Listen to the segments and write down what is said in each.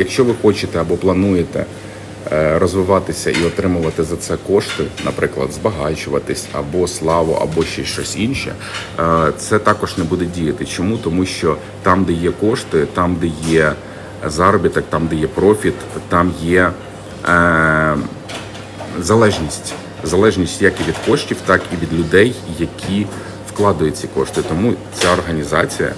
якщо ви хочете або плануєте е, розвиватися і отримувати за це кошти, наприклад, збагачуватись або славу, або ще щось інше, е, це також не буде діяти. Чому? Тому що там, де є кошти, там, де є заробіток, там, де є профіт, там є е, залежність. Залежність як і від коштів, так і від людей, які вкладають ці кошти. Тому ця організація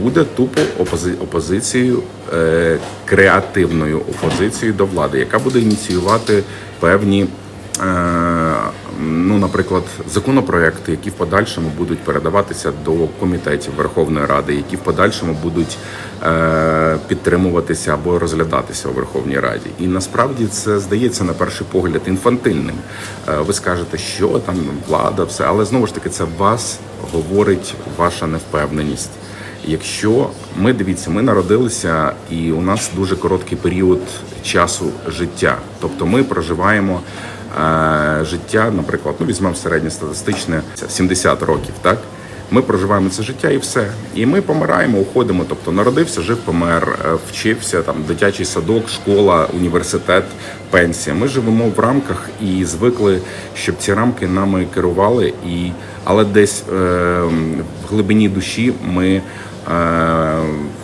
буде тупо опози- опозицією, е, креативною опозицією до влади, яка буде ініціювати певні, е, ну, наприклад, законопроекти, які в подальшому будуть передаватися до комітетів Верховної Ради, які в подальшому будуть е, підтримуватися або розглядатися у Верховній Раді. І насправді це здається на перший погляд інфантильним. Е, ви скажете, що там влада, все, але знову ж таки це вас говорить ваша невпевненість. Якщо ми дивіться, ми народилися, і у нас дуже короткий період часу життя. Тобто ми проживаємо е, життя, наприклад, ну візьмемо середньостатистичне це 70 років, так? Ми проживаємо це життя і все. І ми помираємо, уходимо. Тобто народився, жив, помер, е, вчився там дитячий садок, школа, університет, пенсія. Ми живемо в рамках і звикли, щоб ці рамки нами керували. І але десь е, в глибині душі ми е,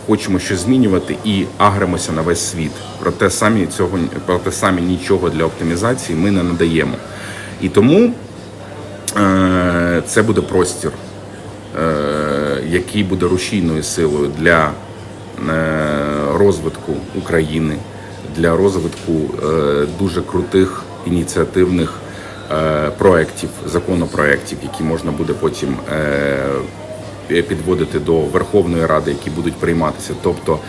хочемо щось змінювати і агримося на весь світ. Проте самі цього проте самі нічого для оптимізації ми не надаємо. І тому е, це буде простір який буде рушійною силою для е, розвитку України, для розвитку е, дуже крутих ініціативних е, проєктів, законопроєктів, які можна буде потім е, підводити до Верховної Ради, які будуть прийматися. Тобто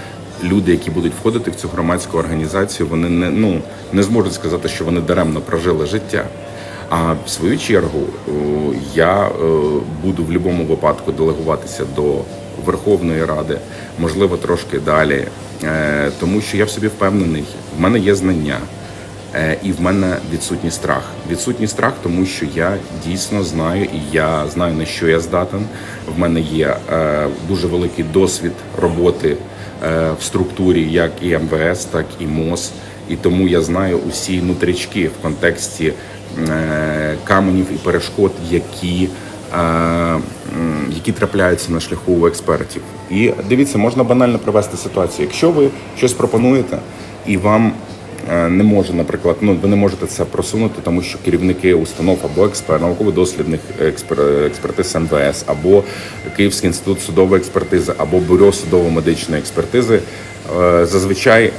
люди, які будуть входити в цю громадську організацію, вони не, ну, не зможуть сказати, що вони даремно прожили життя. А в свою чергу е, я е, буду в будь-якому випадку делегуватися до Верховної Ради, можливо, трошки далі, е, тому що я в собі впевнений, в мене є знання. І в мене відсутній страх. Відсутній страх, тому що я дійсно знаю, і я знаю на що я здатен. В мене є е, дуже великий досвід роботи е, в структурі, як і МВС, так і МОЗ. І тому я знаю усі нутрячки в контексті каменів і перешкод, які, е, які трапляються на шляху у експертів. І дивіться, можна банально привести ситуацію. Якщо ви щось пропонуєте і вам е, не може, наприклад, ну ви не можете це просунути, тому що керівники установ або експерт, науково-дослідних експер, експертиз МВС, або Київський інститут судової експертизи, або бюро судово-медичної експертизи е, зазвичай